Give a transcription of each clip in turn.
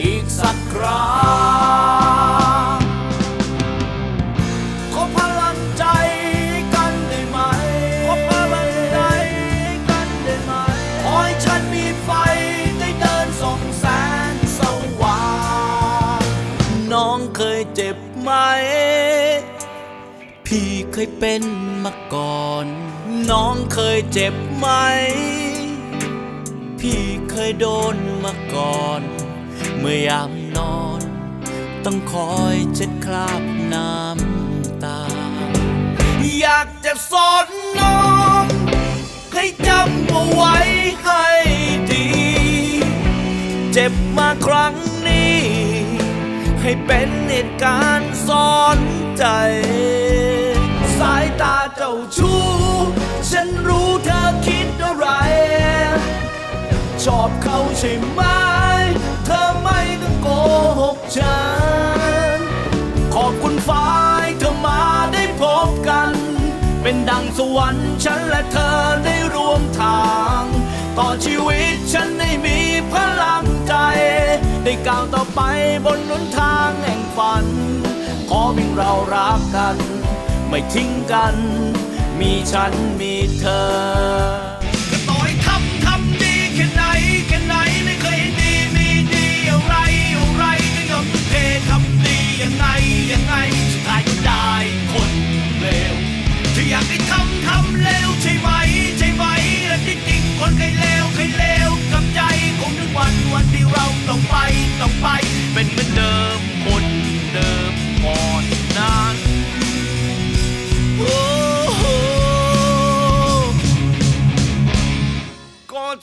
อีกสักครั้งขอพลังใจกันได้ไหม ขอพลังใจกันได้ไหมขอให้ฉันมีไฟได้เดินส่องแสงสว่างน้องเคยเจ็บไหม พี่เคยเป็นมาก่อน น้องเคยเจ็บไหม พี่เคยโดนมาก่อน เมื่อยามนอน ต้องคอยเช็ดคราบน้ำตา อยากจะสอนน้อง ให้จำเอาไว้ให้ดี เจ็บมาครั้งนี้ ให้เป็นเหตุการณ์สอนใจ สายตาเจ้าชู้ฉันรู้เธอคิดอะไร ชอบเขาใช่ไหม กหกฉัน ขอบคุณฟ้าให้เธอมาได้พบกัน เป็นดังสวรรค์ฉันและเธอได้รวมทาง ต่อชีวิตฉันได้มีพลังใจ ได้ก้าวต่อไปบนหนทางแห่งฝัน ขอเพียงเรารักกัน ไม่ทิ้งกัน มีฉันมีเธอ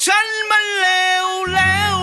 ฉันมันเลวแล้ว